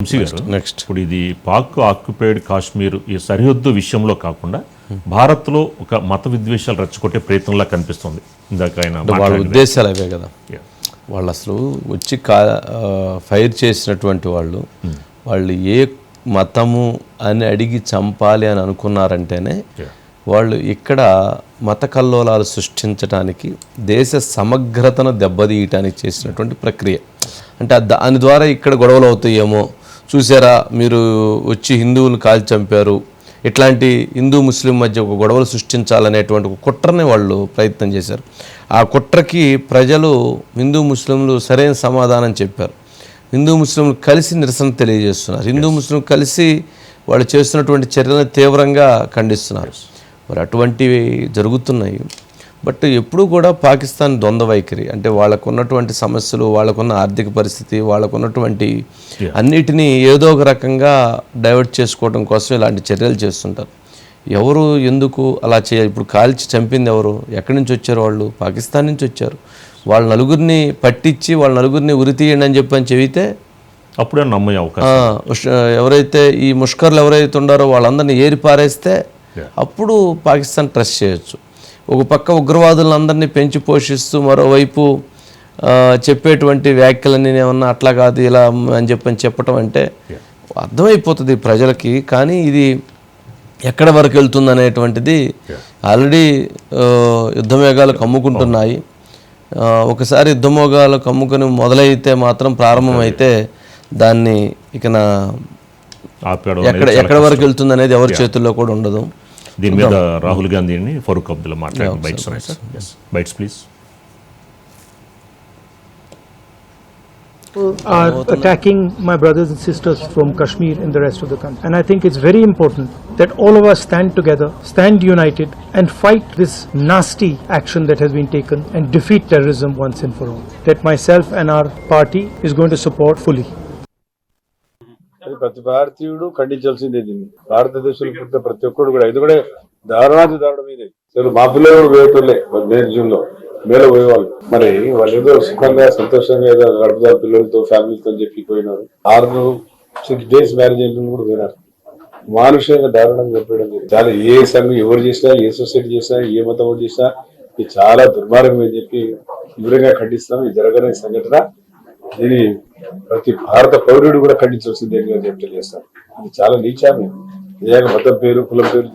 వంశీ గారు నెక్స్ట్ ఇప్పుడు ఇది పాక్ ఆక్యుపైడ్ కాశ్మీర్ ఈ సరిహద్దు విషయంలో కాకుండా భారత్లో ఒక మత విద్వేషాలు రెచ్చగొట్టే ప్రయత్నంలా కనిపిస్తుంది ఇందాక ఆయన వాళ్ళ. ఉద్దేశాలు అవే కదా. వాళ్ళు అసలు వచ్చి కా ఫైర్ చేసినటువంటి వాళ్ళు వాళ్ళు ఏ మతము అని అడిగి చంపాలి అని అనుకున్నారంటేనే. వాళ్ళు ఇక్కడ మత కల్లోలాలు సృష్టించడానికి దేశ సమగ్రతను దెబ్బతీయటానికి చేసినటువంటి ప్రక్రియ అంటే దాని ద్వారా ఇక్కడ గొడవలు అవుతాయేమో చూసారా మీరు వచ్చి హిందువులు కాల్చి చంపారు. ఇట్లాంటి హిందూ ముస్లిం మధ్య ఒక గొడవలు సృష్టించాలనేటువంటి ఒక కుట్రని వాళ్ళు ప్రయత్నం చేశారు. ఆ కుట్రకి ప్రజలు హిందూ ముస్లింలు సరైన సమాధానం చెప్పారు. హిందూ ముస్లింలు కలిసి నిరసన తెలియజేస్తున్నారు. హిందూ ముస్లిం కలిసి వాళ్ళు చేస్తున్నటువంటి చర్యలను తీవ్రంగా ఖండిస్తున్నారు. మరి అటువంటివి జరుగుతున్నాయి. బట్ ఎప్పుడూ కూడా పాకిస్తాన్ ద్వంద్వ వైఖరి. అంటే వాళ్ళకు ఉన్నటువంటి సమస్యలు వాళ్ళకున్న ఆర్థిక పరిస్థితి వాళ్ళకున్నటువంటి అన్నిటినీ ఏదో ఒక రకంగా డైవర్ట్ చేసుకోవడం కోసం ఇలాంటి చర్యలు చేస్తుంటారు. ఎవరు ఎందుకు అలా చేయాలి ఇప్పుడు కాల్చి చంపింది ఎవరు? ఎక్కడి నుంచి వచ్చారు వాళ్ళు? పాకిస్తాన్ నుంచి వచ్చారు. వాళ్ళ నలుగురిని పట్టించి వాళ్ళ నలుగురిని ఉరి తీయండి అని చెప్పి అని చెబితే అప్పుడే నమ్మే అవకాశం. ఎవరైతే ఈ ముష్కర్లు ఎవరైతే ఉండారో వాళ్ళందరినీ ఏరి పారేస్తే అప్పుడు పాకిస్తాన్ ట్రస్ట్ చేయొచ్చు. ఒక పక్క ఉగ్రవాదులను అందరినీ పెంచి పోషిస్తూ మరోవైపు చెప్పేటువంటి వ్యాఖ్యలన్నీ ఏమన్నా అట్లా కాదు ఇలా అని చెప్పని చెప్పటం అంటే అర్థమైపోతుంది ప్రజలకి. కానీ ఇది ఎక్కడ వరకు వెళ్తుంది అనేటువంటిది ఆల్రెడీ యుద్ధమేఘాలు కమ్ముకుంటున్నాయి. ఆ, ఒకసారి యుద్ధమోగాలు కమ్ముకొని మొదలైతే మాత్రం ప్రారంభమైతే దాన్ని ఇక నా ఎక్కడ ఎక్కడ వరకు వెళ్తుంది అనేది ఎవరి చేతుల్లో కూడా ఉండదు. దీని మీద రాహుల్ గాంధీని ఫరూక్ అబ్దుల్లా మాట్లాడిన బైట్స్ ఉన్నాయి sir bites please are attacking my brothers and sisters from Kashmir and the rest of the country. And I think it's very important that all of us stand together, stand united, and fight this nasty action that has been taken and defeat terrorism once and for all. That myself and our party is going to support fully. అది ప్రతి భారతీయుడు ఖండించాల్సిందే దీన్ని. భారతదేశంలో పుట్టిన ప్రతి ఒక్కడు కూడా. ఇది కూడా దారుణాది దారుణం ఇది. సరే మా పిల్లలు కూడా పోయేటోళ్ళే మే జూన్లో మేలో పోయేవాళ్ళు. మరి వాళ్ళు ఏదో సుఖంగా సంతోషంగా ఏదో గడుపుతారు పిల్లలతో ఫ్యామిలీతో చెప్పి పోయినారు. ఆరు సిక్స్ డేస్ మ్యారేజ్ అయిన కూడా పోయినారు. మానుషంగా దారుణంగా చెప్పడం చాలా ఏ సంఘం ఎవరు చేసినా ఏ సొసైటీ చేసినా ఏ మతం ఎవరు చేసినా ఇది చాలా దుర్మార్గం అని చెప్పి తీవ్రంగా ఖండిస్తున్నాం. ఇది జరగని సంఘటన. దీని ప్రతి భారత పౌరుడు కూడా ఖండించాల్సిందే అని చెప్పి తెలియజేస్తాను. ఇది చాలా నీచామే నిజంగా మతం పేరు కులం పేరు